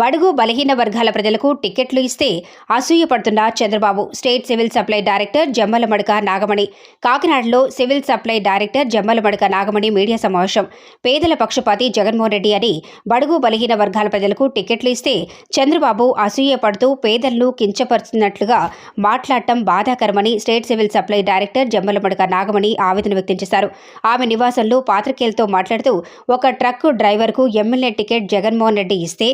బడుగు బలహీన వర్గాల ప్రజలకు టికెట్లు ఇస్తే అసూయపడుతున్న Chandrababu. State civil supply director Jammalamadaka Nagamani. కాకినాడలో civil supply director Jammalamadaka Nagamani media సమావేశం. పేదల పక్షపాతి జగన్మోహన్ రెడ్డి అని బడుగు బలహీన వర్గాల ప్రజలకు టికెట్లు ఇస్తే చంద్రబాబు అసూయపడుతూ పేదలను కించపరుస్తున్నట్లుగా మాట్లాడటం బాధాకరమని state civil supply director Jammalamadaka Nagamani ఆవేదన వ్యక్తం చేశారు. ఆమె నివాసంలో పాత్రికేయులతో మాట్లాడుతూ ఒక ట్రక్కు డ్రైవర్కు ఎమ్మెల్యే టికెట్ జగన్మోహన్ రెడ్డి ఇస్తే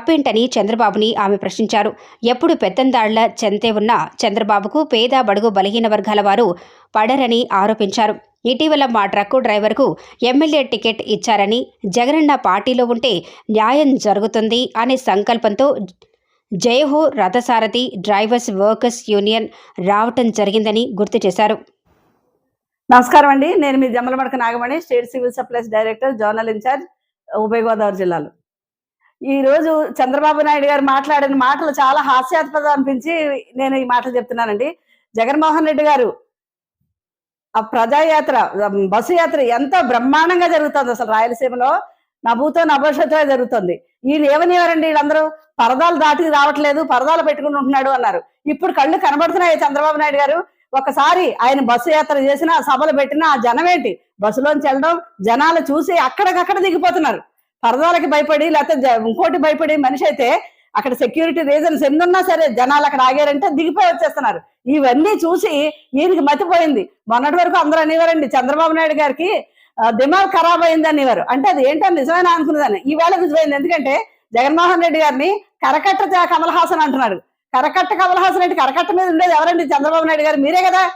తప్పేంటని చంద్రబాబుని ఆమె ప్రశ్నించారు. ఎప్పుడు పెత్తందాళ్ళ చెంతే ఉన్న చంద్రబాబుకు పేద బడుగు బలహీన వర్గాల వారు పడరని ఆరోపించారు. ఇటీవల మా ట్రక్కు డ్రైవర్కు ఎమ్మెల్యే టికెట్ ఇచ్చారని జగనన్న పార్టీలో ఉంటే న్యాయం జరుగుతుంది అనే సంకల్పంతో జయహో రథసారథి డ్రైవర్స్ వర్కర్స్ యూనియన్ రావటం జరిగిందని గుర్తు చేశారు. నమస్కారం అండి నేను మీ Jammalamadaka Nagamani state civil supplies director zonal incharge ఉభయ గోదావరి జిల్లాలో. ఈ రోజు చంద్రబాబు నాయుడు గారు మాట్లాడిన మాటలు చాలా హాస్యాస్పదం అనిపించి నేను ఈ మాటలు చెప్తున్నానండి. జగన్మోహన్ రెడ్డి గారు ఆ ప్రజాయాత్ర బస్సు యాత్ర ఎంత బ్రహ్మాండంగా జరుగుతుంది అసలు రాయలసీమలో. నభూతో నభవిష్యత్తుగా జరుగుతుంది. ఈయన ఏమనేవారండి వీళ్ళందరూ పరదాలు దాటి రావట్లేదు పరదాలు పెట్టుకుని ఉంటున్నాడు అన్నారు. ఇప్పుడు కళ్ళు కనబడుతున్నాయి చంద్రబాబు నాయుడు గారు. ఒకసారి ఆయన బస్సు యాత్ర చేసిన సభలు పెట్టిన ఆ జనం ఏంటి? బస్సులోంచి వెళ్ళడం జనాలు చూసి అక్కడికక్కడ దిగిపోతున్నారు. పరదాలకి భయపడి లేకపోతే జ- ఇంకోటి భయపడి మనిషి అయితే అక్కడ సెక్యూరిటీ రీజన్స్ ఎన్నున్నా సరే జనాలు అక్కడ ఆగారంటే దిగిపోయి వచ్చేస్తున్నారు. ఇవన్నీ చూసి ఈయనకి మతిపోయింది. మొన్నటి వరకు అందరూ అనేవారండి చంద్రబాబు నాయుడు గారికి దిమాగ్ ఖరాబ్ అయింది అనేవారు. అంటే అది ఏంటో నిజమేనా అనుకునేదాన్ని ఈవేళ నిజమైంది ఎందుకంటే జగన్మోహన్ రెడ్డి గారిని కరకట్ట చ- కమల్ హాసన్ అంటున్నాడు. కరకట్ట కమల్ హాసన్ అంటే కరకట్ట మీద ఉండేది ఎవరండి? చంద్రబాబు నాయుడు గారు మీరే కదా.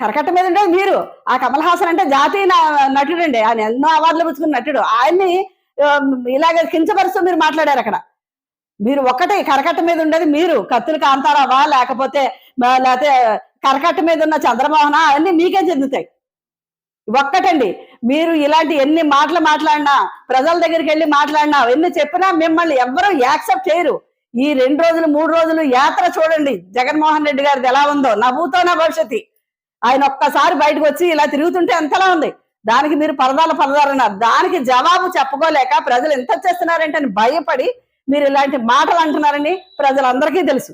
కరకట్ట మీద ఉండేది మీరు. ఆ కమల్ హాసన్ అంటే జాతీయ నటుడు అండి ఆయన ఎన్నో అవార్డులు పుచ్చుకున్న నటుడు. ఆయన్ని ఇలాగ కించపరుస్తూ మీరు మాట్లాడారు అక్కడ. మీరు ఒక్కటే కరకట్ట మీద ఉండేది మీరు కత్తులు కాంతారావా లేకపోతే లేకపోతే కరకట్ట మీద ఉన్న చంద్రమోహన? అన్నీ మీకే చెందుతాయి. ఒక్కటండి. మీరు ఇలాంటి ఎన్ని మాటలు మాట్లాడినా ప్రజల దగ్గరికి వెళ్ళి మాట్లాడినా ఎన్ని చెప్పినా మిమ్మల్ని ఎవరూ యాక్సెప్ట్ చేయరు. ఈ రెండు రోజులు మూడు రోజులు యాత్ర చూడండి. జగన్మోహన్ రెడ్డి గారిది ఎలా ఉందో. నవ్వుతో నా భవిష్యత్తు. ఆయన ఒక్కసారి బయటకు వచ్చి ఇలా తిరుగుతుంటే ఎంతలా ఉంది. దానికి మీరు పరదాల పరదాలన్నారు. దానికి జవాబు చెప్పుకోలేక ప్రజలు ఎంత చేస్తున్నారంటే అని భయపడి మీరు ఇలాంటి మాటలు అంటున్నారని ప్రజలందరికీ తెలుసు.